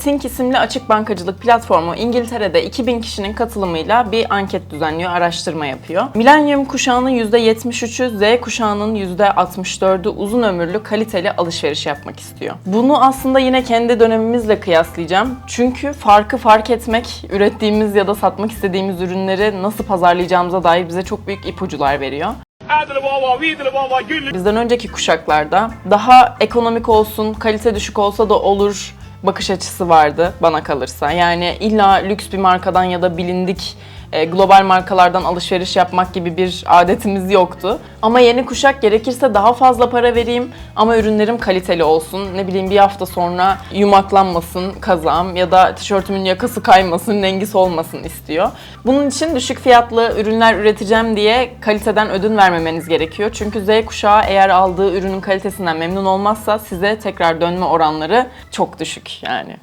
Tink isimli açık bankacılık platformu İngiltere'de 2000 kişinin katılımıyla bir anket düzenliyor, araştırma yapıyor. Milenyum kuşağının %73'ü, Z kuşağının %64'ü uzun ömürlü kaliteli alışveriş yapmak istiyor. Bunu aslında yine kendi dönemimizle kıyaslayacağım. Çünkü farkı fark etmek, ürettiğimiz ya da satmak istediğimiz ürünleri nasıl pazarlayacağımıza dair bize çok büyük ipucular veriyor. Bizden önceki kuşaklarda daha ekonomik olsun, kalite düşük olsa da olur bakış açısı vardı bana kalırsa. Yani illa lüks bir markadan ya da bilindik global markalardan alışveriş yapmak gibi bir adetimiz yoktu. Ama yeni kuşak gerekirse daha fazla para vereyim ama ürünlerim kaliteli olsun. Ne bileyim bir hafta sonra yumaklanmasın kazağım ya da tişörtümün yakası kaymasın, rengi solmasın istiyor. Bunun için düşük fiyatlı ürünler üreteceğim diye kaliteden ödün vermemeniz gerekiyor. Çünkü Z kuşağı eğer aldığı ürünün kalitesinden memnun olmazsa size tekrar dönme oranları çok düşük yani.